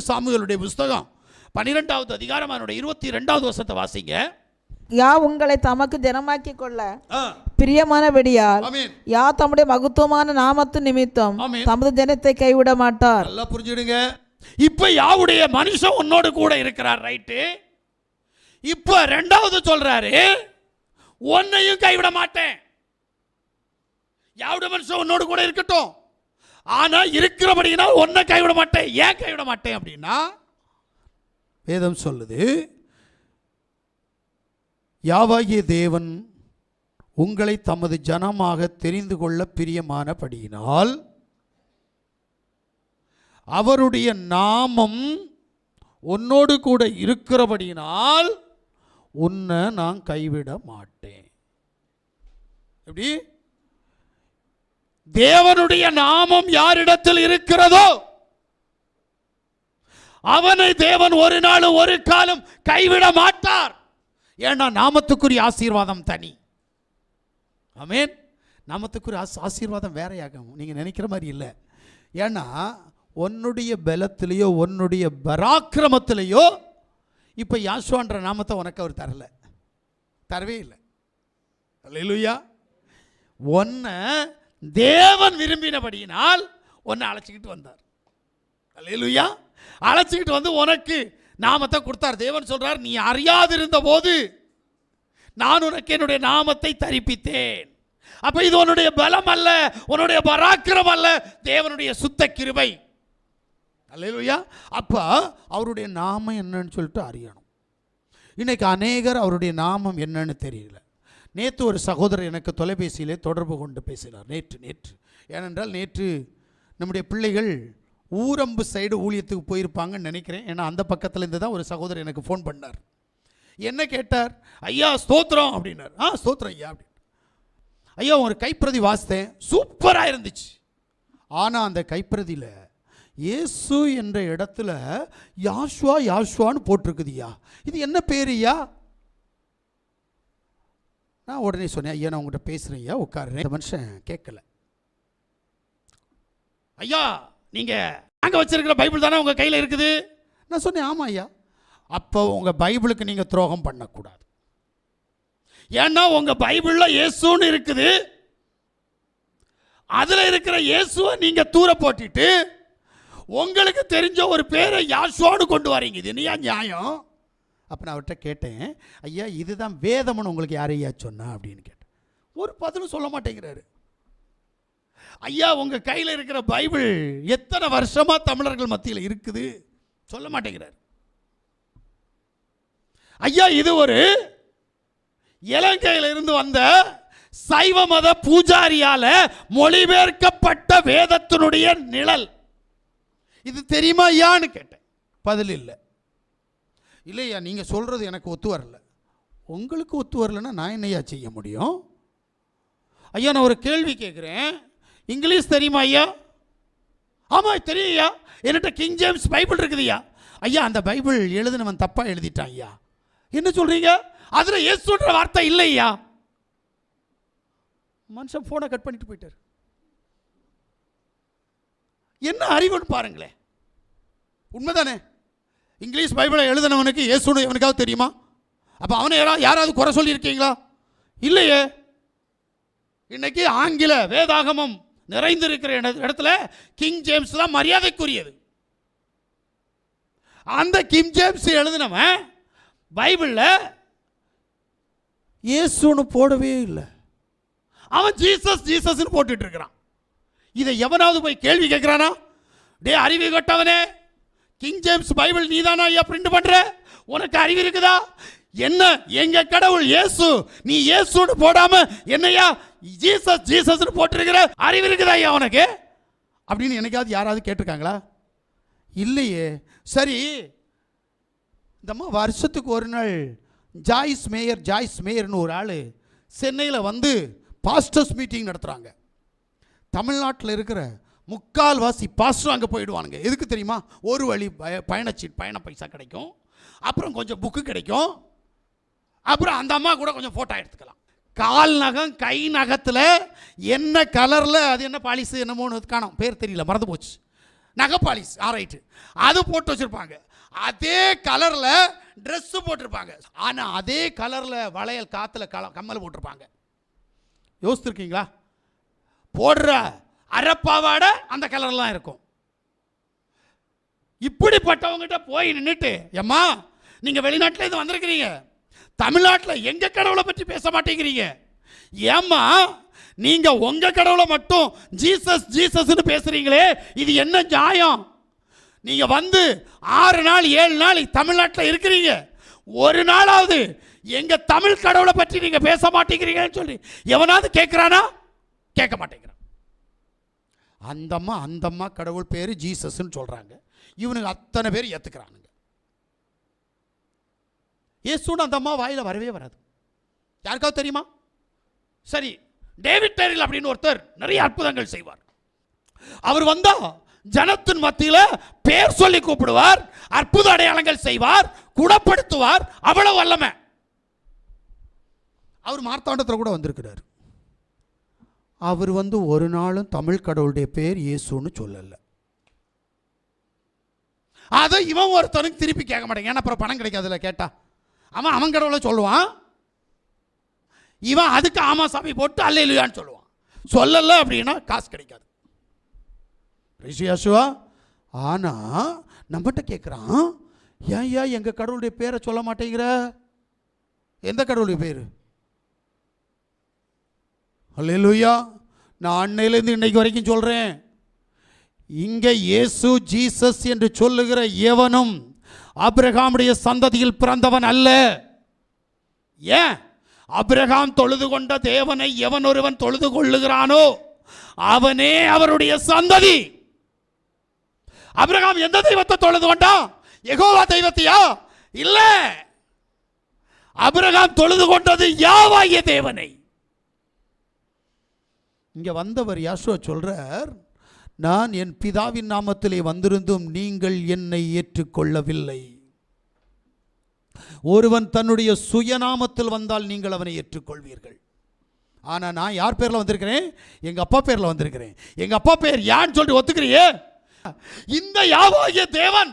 சாமுவேலுடைய புஸ்தகம். பன்னிரெண்டாவது அதிகாரம் அதனுடைய இருபத்தி ரெண்டாவது வருஷத்தை வாசிங்க. யா உங்களை தமக்கு ஜனமாக்கிக் கொள்ள ஆ, பிரியமானபடியால் யா தம்முடைய மகத்துவமான நாமத்து நிமித்தம். தமது ஜனத்தை கைவிட மாட்டார். நல்லா புரிஞ்சுடுங்க இப்ப யாவுடைய மனுஷன் உன்னோடு கூட இருக்கிறார் ரைட்டு? இப்ப ரெண்டாவது சொல்றாரு உன்னையும் கைவிட மாட்டேன். யாவுடைய மனுஷன் உன்னோடு கூட இருக்கட்டும். ஆனால் இருக்கிறபடினா ஒன்றை கைவிட மாட்டேன் ஏன் கைவிட மாட்டேன் அப்படின்னா வேதம் சொல்லுது யாவாகிய தேவன் உங்களை தமது ஜனமாக தெரிந்து கொள்ள பிரியமானபடியினால் அவருடைய நாமம் உன்னோடு கூட இருக்கிறபடியினால் உன்னை நான் கைவிட மாட்டேன் எப்படி? தேவனுடைய நாமம் யாரிடத்தில் இருக்கிறதோ அவனை தேவன் ஒரு நாள் ஒரு காலம் கைவிட மாட்டார். ஏன்னா நாமத்துக்குரிய ஆசீர்வாதம் தனி. ஆமென். நாமத்துக்குரிய ஆஸ் ஆசீர்வாதம் வேறையாகும் நீங்கள் நினைக்கிற மாதிரி இல்லை. ஏன்னா உன்னுடைய பலத்திலேயோ உன்னுடைய பராக்கிரமத்திலேயோ இப்போ யாசுவான்ற நாமத்தை உனக்கு அவர் தரல. தரவே இல்லை. இல்லையா உன்னை தேவன் விரும்பினபடியினால் உன்னை அழைச்சிக்கிட்டு வந்தார். அல்லேலூயா. அழைச்சிக்கிட்டு வந்து உனக்கு நாமத்தை கொடுத்தார். தேவன் சொல்கிறார் நீ அறியாதிருந்த போது நான் உனக்கு என்னுடைய நாமத்தை தரிப்பித்தேன். அப்ப இது உன்னுடைய பலம் அல்ல உன்னுடைய பராக்கிரம் அல்ல தேவனுடைய சுத்த கிருபை. அல்லையா அப்ப அவருடைய நாமம் என்னன்னு சொல்லிட்டு அறியணும். இன்னைக்கு அநேகர் அவருடைய நாமம் என்னன்னு தெரியல. நேற்று ஒரு சகோதரர் எனக்கு தொலைபேசியிலே தொடர்பு கொண்டு பேசினார். நேற்று நேற்று. ஏனென்றால் நேற்று நம்முடைய பிள்ளைகள் ஊரம்பு சைடு ஊழியத்துக்கு போயிருப்பாங்கன்னு நினைக்கிறேன். ஏன்னா அந்த பக்கத்துலேருந்து தான் ஒரு சகோதரர் எனக்கு ஃபோன் பண்ணார். என்ன கேட்டார்? ஐயா ஸ்தோத்திரம் அப்படின்னார். ஆ ஸ்தோத்திரம் ஐயா அப்படின்னு ஐயா ஒரு கைப்பிரதி வாசித்தேன். சூப்பராக இருந்துச்சு. ஆனால் அந்த கைப்பிரதியில் இயேசு என்ற இடத்துல யாஷ்வா யாஷ்வான்னு போட்டிருக்குதுயா இது என்ன பேர் ஐயா? நான் உடனே சொன்னேன் ஐயா நான் உங்கள்கிட்ட பேசுகிறேன் ஐயா உட்காருறேன். இந்த மனுஷன் கேட்கல. ஐயா நீங்கள் அங்கே வச்சுருக்கிற பைபிள் தானே உங்கள் கையில் இருக்குது? நான் சொன்னேன் ஆமாம் ஐயா. அப்போ உங்கள் பைபிளுக்கு நீங்கள் துரோகம் பண்ணக்கூடாது. ஏன்னா உங்கள் பைபிளில் இயேசுன்னு இருக்குது. அதில் இருக்கிற இயேசுவை நீங்கள் தூர போட்டிட்டு உங்களுக்கு தெரிஞ்ச ஒரு பேரை யாசுவான்னு கொண்டு வரீங்க. இது என்னையா நியாயம்? அப்போ நான் அவர்கிட்ட கேட்டேன் ஐயா இதுதான் வேதம்னு உங்களுக்கு யார் ஐயா சொன்னா? அப்படின்னு கேட்டேன். ஒரு பதிலும் சொல்ல மாட்டேங்கிறாரு. ஐயா உங்கள் கையில் இருக்கிற பைபிள் எத்தனை வருஷமாக தமிழர்கள் மத்தியில் இருக்குது? சொல்ல மாட்டேங்கிறார். ஐயா இது ஒரு இலங்கையில் இருந்து வந்த சைவ மத பூஜாரியால் மொழிபெயர்க்கப்பட்ட வேதத்தினுடைய நிழல். இது தெரியுமா ஐயான்னு கேட்டேன். பதில் இல்லை. இல்லையா நீங்கள் சொல்கிறது எனக்கு ஒத்து வரல. உங்களுக்கு ஒத்து வரலன்னா நான் என்னையா செய்ய முடியும்? ஐயா நான் ஒரு கேள்வி கேட்குறேன். இங்கிலீஷ் தெரியுமா ஐயா? ஆமாம் தெரியும் ஐயா என்கிட்ட கிங் ஜேம்ஸ் பைபிள் இருக்குதுய்யா ஐயா அந்த பைபிள் எழுதுனவன் தப்பாக எழுதிட்டான் ஐயா. என்ன சொல்கிறீங்க அதில் சொல்கிற வார்த்தை இல்லையா? மனுஷன் ஃபோனை கட் பண்ணிட்டு போயிட்டார். என்ன அறிவுன்னு பாருங்களேன். உண்மைதானே? இங்கிலீஷ் பைபிளை எழுதினவனுக்கு இயேசுன்னு எவனுக்காவது தெரியுமா? அப்போ அவனை யாராவது யாராவது குறை சொல்லியிருக்கீங்களா? இல்லையே. இன்னைக்கு ஆங்கில வேதாகமம் நிறைந்திருக்கிற இடத்துல கிங் ஜேம்ஸ் தான் மரியாதைக்குரியது. அந்த கிங் ஜேம்ஸ் எழுதினவன் பைபிளில் இயேசுன்னு போடவே இல்லை. அவன் ஜீசஸ் ஜீசஸ்னு போட்டுட்டு இருக்கிறான். இதை எவனாவது போய் கேள்வி கேட்குறானா? டே அறிவு கட்டவனே. கிங் ஜேம்ஸ் பைபிள் நீதானா ஐயா பிரிண்ட் பண்ற? உனக்கு அறிவு இருக்குதா? என்ன? எங்க கடவுள் இயேசு நீ இயேசுன்னு போடாம என்னையா ஜீசஸ் ஜீசஸ்னு போட்டிருக்கிற அறிவு இருக்குதா ஐயா உனக்கு? அப்படின்னு என்னைக்காவது யாராவது கேட்டிருக்காங்களா? இல்லையே. சரி. இந்தம்மா வருஷத்துக்கு ஒரு நாள் ஜாய்ஸ் மேயர் ஜாய்ஸ் மேயர்னு ஒரு ஆள் சென்னையில் வந்து பாஸ்டர்ஸ் மீட்டிங் நடத்துகிறாங்க தமிழ்நாட்டில் இருக்கிற முக்கால்வாசி பாஸ்டர் அங்கே போயிடுவானுங்க. எதுக்கு தெரியுமா? ஒரு வழி பய பயணச்சீட் பயண பைசா கிடைக்கும். அப்புறம் கொஞ்சம் புக்கு கிடைக்கும். அப்புறம் அந்த அம்மா கூட கொஞ்சம் ஃபோட்டோ எடுத்துக்கலாம். கால் நகம் கை நகத்தில் என்ன கலரில் அது என்ன பாலிசு என்னமோன்னு காணோம். பேர் தெரியல மறந்து போச்சு. நகை பாலிஸ் ஆரைட்டு அது போட்டு வச்சுருப்பாங்க. அதே கலரில் ட்ரெஸ்ஸு போட்டிருப்பாங்க. ஆனால் அதே கலரில் வளையல் காற்றுல கல கம்மல் போட்டிருப்பாங்க. யோசித்துருக்கீங்களா? போடுற அரைப்பாவாடை அந்த கலர்லாம் இருக்கும். இப்படிப்பட்டவங்ககிட்ட போய் நின்றுட்டு எம்மா நீங்கள் வெளிநாட்டில் இது வந்திருக்கிறீங்க. தமிழ்நாட்டில் எங்கள் கடவுளை பற்றி பேச மாட்டேங்கிறீங்க? ஏம்மா நீங்கள் உங்கள் கடவுளை மட்டும் ஜீசஸ் ஜீசஸ்னு பேசுகிறீங்களே இது என்ன நியாயம்? நீங்கள் வந்து ஆறு நாள் ஏழு நாள் தமிழ்நாட்டில் இருக்கிறீங்க. ஒரு நாளாவது எங்கள் தமிழ் கடவுளை பற்றி நீங்கள் பேச மாட்டேங்கிறீங்கன்னு சொல்லி எவனாவது கேட்குறானா கேட்க மாட்டேங்கிறான். அந்தம்மா அந்தம்மா கடவுள் பேர் ஜீசஸ்ன்னு சொல்கிறாங்க இவனுக்கு அத்தனை பேர் ஏற்றுக்கிறானுங்க இயேசுன்னு அந்த அம்மா வாயில் வரவே வராது. யாருக்காவது தெரியுமா? சரி டேவிட் டேரில் அப்படின்னு ஒருத்தர் நிறைய அற்புதங்கள் செய்வார். அவர் வந்தா ஜனத்தின் மத்தியில் பேர் சொல்லி கூப்பிடுவார் அற்புத அடையாளங்கள் செய்வார் குணப்படுத்துவார் அவ்வளவு வல்லமை. அவர் மார்த்தாண்டத்தில் கூட வந்திருக்கிறார். அவர் வந்து ஒரு நாளும் தமிழ் கடவுளுடைய பேர் இயேசுன்னு சொல்லலை. அதை இவன் ஒருத்தனுக்கு திருப்பி கேட்க மாட்டேங்க ஏன்னா அப்புறம் பணம் கிடைக்காதுல கேட்டா. அவன் அவன் கடவுளை சொல்லுவான். இவன் அதுக்கு ஆமா சாமி போட்டு அல்லையிலுயான்னு சொல்லுவான். சொல்லலை அப்படின்னா காசு கிடைக்காது. ரிஷியாசுவா ஆனால் நம்மகிட்ட கேட்குறான் ஏன் ஏன் எங்கள் கடவுளுடைய பேரை சொல்ல மாட்டேங்கிற? எந்த கடவுளுடைய பேர்? அல்லேலூயா நான் அன்னையிலேருந்து இன்னைக்கு வரைக்கும் சொல்கிறேன் இங்கே இயேசு ஜீசஸ் என்று சொல்லுகிற எவனும் அப்ரஹாமுடைய சந்ததியில் பிறந்தவன் அல்ல. ஏன்? அப்ரஹாம் தொழுது கொண்ட தேவனை எவன் ஒருவன் தொழுது கொள்ளுகிறானோ அவனே அவருடைய சந்ததி. அப்ரஹாம் எந்த தெய்வத்தை தொழுது கொண்டான்? எகோவா தெய்வத்தையா? இல்லை. அபிரகாம் தொழுது கொண்டது யாவாகிய தேவனை. இங்கே வந்தவர் யாசுவா சொல்கிறார் நான் என் பிதாவின் நாமத்திலே வந்திருந்தும் நீங்கள் என்னை ஏற்றுக்கொள்ளவில்லை. ஒருவன் தன்னுடைய சுயநாமத்தில் வந்தால் நீங்கள் அவனை ஏற்றுக்கொள்வீர்கள். ஆனால் நான் யார் பேரில் வந்திருக்கிறேன்? எங்கள் அப்பா பேரில் வந்திருக்கிறேன். எங்கள் அப்பா பேர் யான்னு சொல்லிட்டு ஒத்துக்கிறியே? இந்த யாவாகிய தேவன்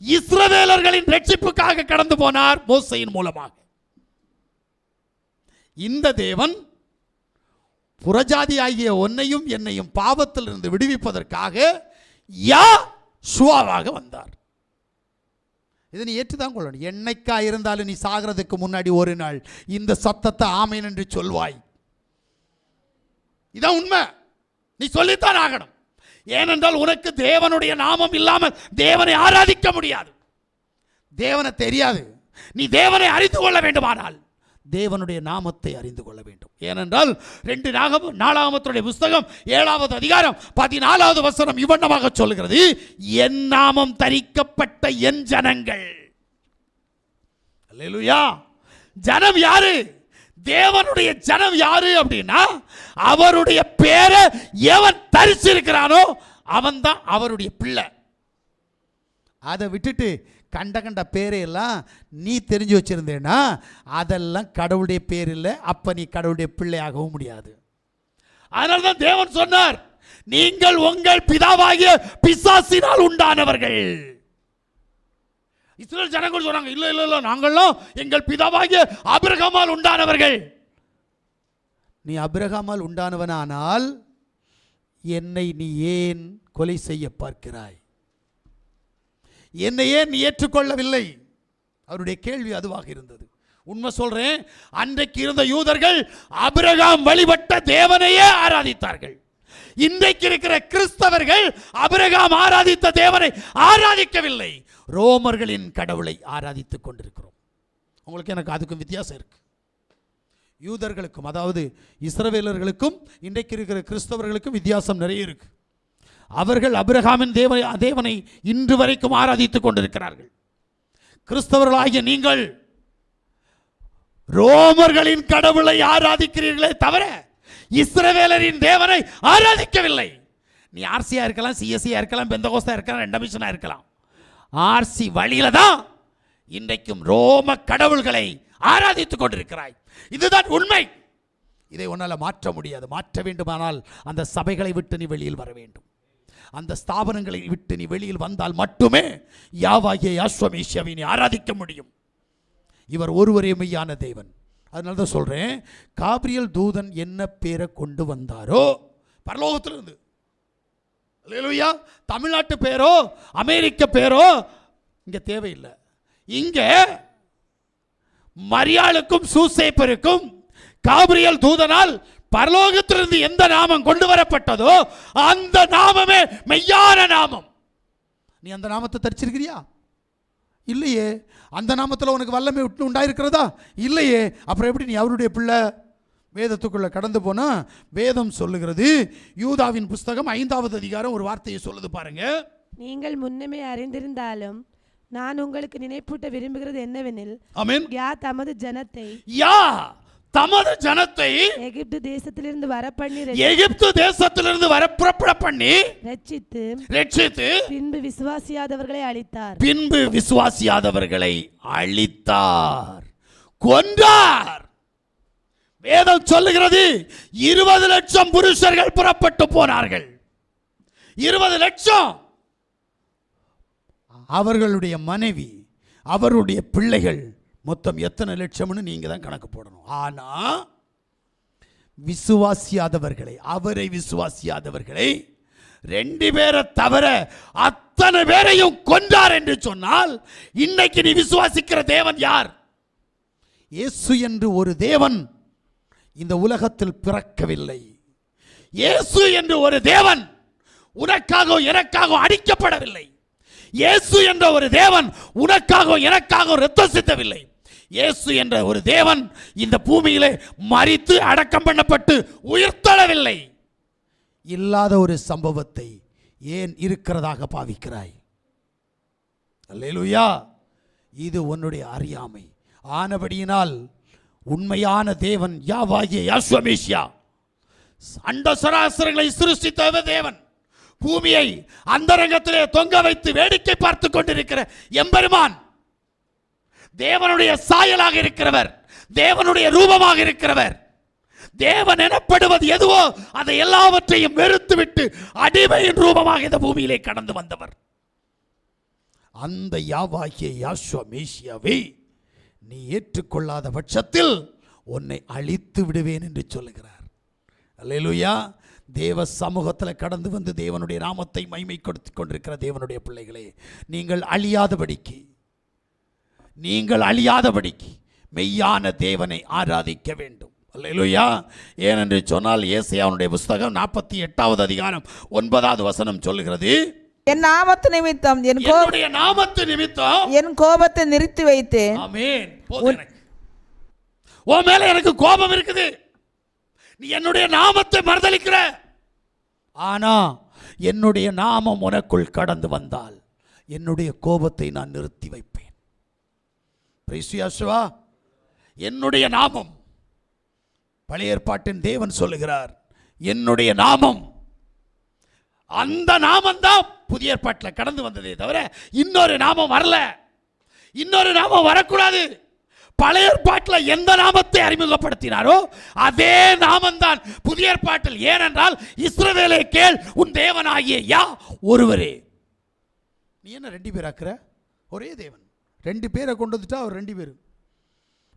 இஸ்ரவேலர்களின் ரட்சிப்புக்காக கடந்து போனார் மோசையின் மூலமாக. இந்த தேவன் புறஜாதி ஆகிய ஒன்னையும் என்னையும் பாவத்திலிருந்து விடுவிப்பதற்காக யா சுவாவாக வந்தார். இதை நீ ஏற்றுதான் கொள்ளணும். என்னைக்கா இருந்தாலும் நீ சாகிறதுக்கு முன்னாடி ஒரு நாள் இந்த சத்தத்தை ஆமேன் என்று சொல்வாய். இதான் உண்மை. நீ சொல்லித்தான் ஆகணும். ஏனென்றால் உனக்கு தேவனுடைய நாமம் இல்லாமல் தேவனை ஆராதிக்க முடியாது. தேவனை தெரியாது. நீ தேவனை அறிந்து கொள்ள வேண்டுமானால் தேவனுடைய நாமத்தை அறிந்து கொள்ள வேண்டும். ஏனென்றால் ரெண்டு நாகம் நாலாமத்துடைய புஸ்தகம் ஏழாவது அதிகாரம் பதினாலாவது வசனம் இவ்வண்ணமாக சொல்கிறது என் நாமம் தரிக்கப்பட்ட என் ஜனங்கள். ஜனம் யாரு? தேவனுடைய ஜனம் யாரு அப்படின்னா அவருடைய பேரை எவன் தரிச்சிருக்கிறானோ அவன் தான் அவருடைய பிள்ளை. அதை விட்டுட்டு கண்ட கண்ட பேரையெல்லாம் நீ தெரிஞ்சு வச்சிருந்தேன்னா அதெல்லாம் கடவுளுடைய பேர் இல்லை அப்போ நீ கடவுளுடைய பிள்ளையாகவும் முடியாது. அதனால தான் தேவன் சொன்னார் நீங்கள் உங்கள் பிதாவாகிய பிசாசினால் உண்டானவர்கள். இஸ்ரேல் ஜனங்கள் சொன்னாங்க இல்லை இல்லை இல்லை நாங்கள்லாம் எங்கள் பிதாவாகிய அபிரகமால் உண்டானவர்கள். நீ அபிரகமால் உண்டானவனானால் என்னை நீ ஏன் கொலை செய்ய பார்க்கிறாய்? என்னை ஏன் நீ ஏற்றுக்கொள்ளவில்லை. அவருடைய கேள்வி அதுவாக இருந்தது. உண்மை சொல்றேன் அன்றைக்கு இருந்த யூதர்கள் அபிரகாம் வழிபட்ட தேவனையே ஆராதித்தார்கள். இன்றைக்கு இருக்கிற கிறிஸ்தவர்கள் அபிரகாம் ஆராதித்த தேவனை ஆராதிக்கவில்லை. ரோமர்களின் கடவுளை ஆராதித்துக் கொண்டிருக்கிறோம். உங்களுக்கு எனக்கு அதுக்கும் வித்தியாசம் இருக்கு. யூதர்களுக்கும் அதாவது இஸ்ரவேலர்களுக்கும் இன்றைக்கு இருக்கிற கிறிஸ்தவர்களுக்கும் வித்தியாசம் நிறைய இருக்கு. அவர்கள் அபிரகாமின் தேவனை தேவனை இன்று வரைக்கும் ஆராதித்துக் கொண்டிருக்கிறார்கள். கிறிஸ்தவர்களாகிய நீங்கள் ரோமர்களின் கடவுளை ஆராதிக்கிறீர்களே தவிர இஸ்ரவேலரின் தேவனை ஆராதிக்கவில்லை. நீ ஆர்சியா இருக்கலாம் சிஎஸ்சியா இருக்கலாம் பெந்தகோஸ்தா இருக்கலாம் ரெண்டமிஷனா இருக்கலாம். ஆர்சி வழியில தான் இன்றைக்கும் ரோம கடவுள்களை ஆராதித்துக் கொண்டிருக்கிறாய். இதுதான் உண்மை. இதை உன்னால் மாற்ற முடியாது. மாற்ற வேண்டுமானால் அந்த சபைகளை விட்டு நீ வெளியில் வர வேண்டும். அந்த ஸ்தாபனங்களை விட்டு நீ வெளியில் வந்தால் மட்டுமே யாவாகிய யாஸ்வமேஷியாவை நீ ஆராதிக்க முடியும். இவர் ஒருவரே மெய்யான தேவன். அதனால தான் சொல்கிறேன் காபிரியல் தூதன் என்ன பேரை கொண்டு வந்தாரோ பரலோகத்திலிருந்து. இல்லையா தமிழ்நாட்டு பேரோ அமெரிக்க பேரோ இங்கே தேவையில்லை. இங்கே மரியாளுக்கும் சூசேப்பருக்கும் காபிரியல் தூதனால் பரலோகத்திலிருந்து எந்த நாமம் கொண்டு வரப்பட்டதோ அந்த நாமமே மெய்யான நாமம். நீ அந்த நாமத்தை தரிச்சிருக்கிறியா? இல்லையே. அந்த நாமத்தில் உனக்கு வல்லமை விட்டு உண்டாயிருக்கிறதா? இல்லையே. அப்புறம் எப்படி நீ அவருடைய பிள்ளை? வேதத்துக்குள்ள கடந்து போனா வேதம் சொல்லுகிறது. யூதாவின் புஸ்தகம் ஐந்தாவது அதிகாரம் ஒரு வார்த்தையை சொல்லுது பாருங்க. நீங்கள் முன்னமே அறிந்திருந்தாலும் நான் உங்களுக்கு நினைப்பூட்ட விரும்புகிறது என்னவெனில் ஆமென். யா தமது ஜனத்தை யா தமது ஜனத்தை எகிப்து தேசத்திலிருந்து வரப்பண்ணி எகிப்து தேசத்திலிருந்து வர புறப்பட பண்ணி ரட்சித்து ரட்சித்து பின்பு விசுவாசியாதவர்களை அழித்தார். பின்பு விசுவாசியாதவர்களை அழித்தார். கொன்றார். வேதம் சொல்லுகிறது இருபது லட்சம் புருஷர்கள் புறப்பட்டு போனார்கள். இருபது லட்சம். அவர்களுடைய மனைவி அவருடைய பிள்ளைகள் மொத்தம் எத்தனை லட்சம்னு நீங்கள் தான் கணக்கு போடணும். ஆனால் விசுவாசியாதவர்களை அவரை விசுவாசியாதவர்களை ரெண்டு பேரை தவிர அத்தனை பேரையும் கொன்றார் என்று சொன்னால் இன்னைக்கு நீ விசுவாசிக்கிற தேவன் யார்? இயேசு என்று ஒரு தேவன் இந்த உலகத்தில் பிறக்கவில்லை. இயேசு என்று ஒரு தேவன் உனக்காக எனக்காக அடிக்கப்படவில்லை. இயேசு என்ற ஒரு தேவன் உனக்காக எனக்காக ரத்தம் சித்தவில்லை. இயேசு என்ற ஒரு தேவன் இந்த பூமியிலே மறித்து அடக்கம் பண்ணப்பட்டு உயிர்த்தளவில்லை இல்லாத ஒரு சம்பவத்தை ஏன் இருக்கிறதாக பாவிக்கிறாய்? அல்லேலுயா. இது உன்னுடைய அறியாமை. ஆனபடியினால் உண்மையான தேவன் யாவாகிய யாஸ்வமேஷியா அண்ட சராசரங்களை சிருஷ்டித்த தேவன். பூமியை அந்தரங்கத்திலே தொங்க வைத்து வேடிக்கை பார்த்து கொண்டிருக்கிற எம்பெருமான். தேவனுடைய சாயலாக இருக்கிறவர். தேவனுடைய ரூபமாக இருக்கிறவர். தேவன் எனப்படுவது எதுவோ அதை எல்லாவற்றையும் வெறுத்துவிட்டு அடிமையின் ரூபமாக இந்த பூமியிலே கடந்து வந்தவர். அந்த யாவாகிய யாஸ்வ நீ ஏற்றுக்கொள்ளாத பட்சத்தில் உன்னை அழித்து விடுவேன் என்று சொல்லுகிறார். அல்லேலூயா. தேவ சமூகத்தில் கடந்து வந்து தேவனுடைய நாமத்தை மைமை கொடுத்து கொண்டிருக்கிற தேவனுடைய பிள்ளைகளே நீங்கள் அழியாதபடிக்கு நீங்கள் அழியாதபடிக்கு மெய்யான தேவனை ஆராதிக்க வேண்டும். அல்லேலூயா. ஏனென்று சொன்னால் ஏசையாவுடைய புஸ்தகம் நாற்பத்தி எட்டாவது அதிகாரம் ஒன்பதாவது வசனம் சொல்லுகிறது. என் நாமத்து நிமித்தம் என் கோ என்னுடைய நாமத்து நிமித்தம் என் கோபத்தை நிறுத்தி வைத்தேன். ஆமென். உன் மேல எனக்கு கோபம் இருக்குது. நீ என்னுடைய நாமத்தை மறுதலிக்கிற. ஆனா என்னுடைய நாமம் உனக்குள் கடந்து வந்தால் என்னுடைய கோபத்தை நான் நிறுத்தி வைப்பேன். Praise என்னுடைய நாமம். பழைய ஏற்பாட்டின் தேவன் சொல்லுகிறார். என்னுடைய நாமம். அந்த நாமந்தான் புதிய ஏற்பாட்டில் கடந்து வந்ததே தவிர இன்னொரு நாமம் வரல. இன்னொரு நாமம் வரக்கூடாது. பழைய ஏற்பாட்டில் எந்த நாமத்தை அறிமுகப்படுத்தினாரோ அதே நாமம்தான் புதிய ஏற்பாட்டில். ஏனென்றால் இஸ்ரவேலை கேள் உன் தேவனாகிய யா ஒருவரே. நீ என்ன ரெண்டு பேர் ஆக்குற? ஒரே தேவன். ரெண்டு பேரை கொண்டு வந்துட்டா அவர் ரெண்டு பேர்.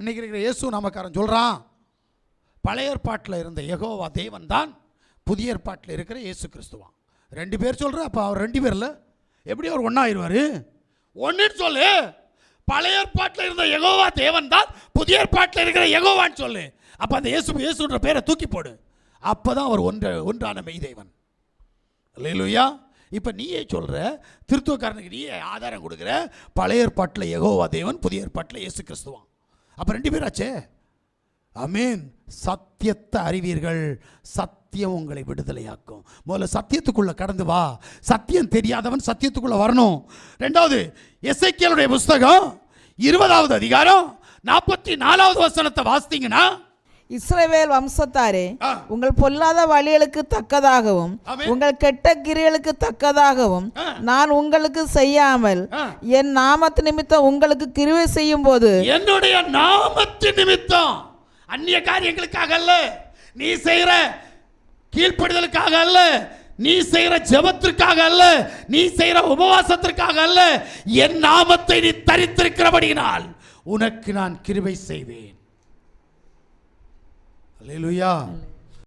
இன்றைக்கி இருக்கிற இயேசு நாமக்காரன் சொல்கிறான் பழைய ஏற்பாட்டில் இருந்த எகோவா தேவன் தான் புதிய ஏற்பாட்டில் இருக்கிற இயேசு கிறிஸ்துவான். ரெண்டு பேர் சொல்கிற அப்போ அவர் ரெண்டு பேரில்? எப்படி அவர் ஒன்றாயிருவார் ஒன்றுன்னு சொல்லு. பழைய ஏற்பாட்டில் இருந்த எகோவா தேவன் தான் புதிய ஏற்பாட்டில் இருக்கிற எகோவான்னு சொல்லு. அப்போ அந்த இயேசு இயேசுன்ற பேரை தூக்கி போடு. அப்போ தான் அவர் ஒன்றை ஒன்றான மெய் தேவன் அல்லேலூயா. இப்போ நீயே சொல்கிற திருத்துவக்காரனுக்கு நீயே ஆதாரம் கொடுக்குற பழைய ஏற்பாட்டில் யெகோவா தேவன் புதிய ஏற்பாட்டில் இயேசு கிறிஸ்துவான் அப்போ ரெண்டு பேராச்சே அமீன் சத்தியத்தை அறிவீர்கள் சத்தியம் உங்களை விடுதலையாக்கும். முதல்ல சத்தியத்துக்குள்ளே கடந்து வா. சத்தியம் தெரியாதவன் சத்தியத்துக்குள்ளே வரணும். ரெண்டாவது எஸ்ஐக்கியலுடைய புஸ்தகம் இருபதாவது அதிகாரம் நாற்பத்தி நாலாவது வசனத்தை வாசித்தீங்கன்னா இஸ்ரவேல் வம்சத்தாரே. உங்கள் பொல்லாத வழிகளுக்கு தக்கதாகவும். உங்கள் கெட்ட கிரியலுக்கு தக்கதாகவும். நான் உங்களுக்கு செய்யாமல். என் நாமத்து நிமித்தம் உங்களுக்கு கிருவை செய்யும் போது என்னுடைய நாமத்தின் நிமித்தம் அந்நிய காரியங்களுக்காக அல்ல நீ செய்கிற கீழ்ப்படுதலுக்காக அல்ல நீ செய்யற ஜெபத்திற்காக அல்ல நீ செய்யற உபவாசத்திற்காக அல்ல என் நாமத்தை நீ தரித்திருக்கிறபடியினால் உனக்கு நான் கிருபை செய்வேன் அல்லேலூயா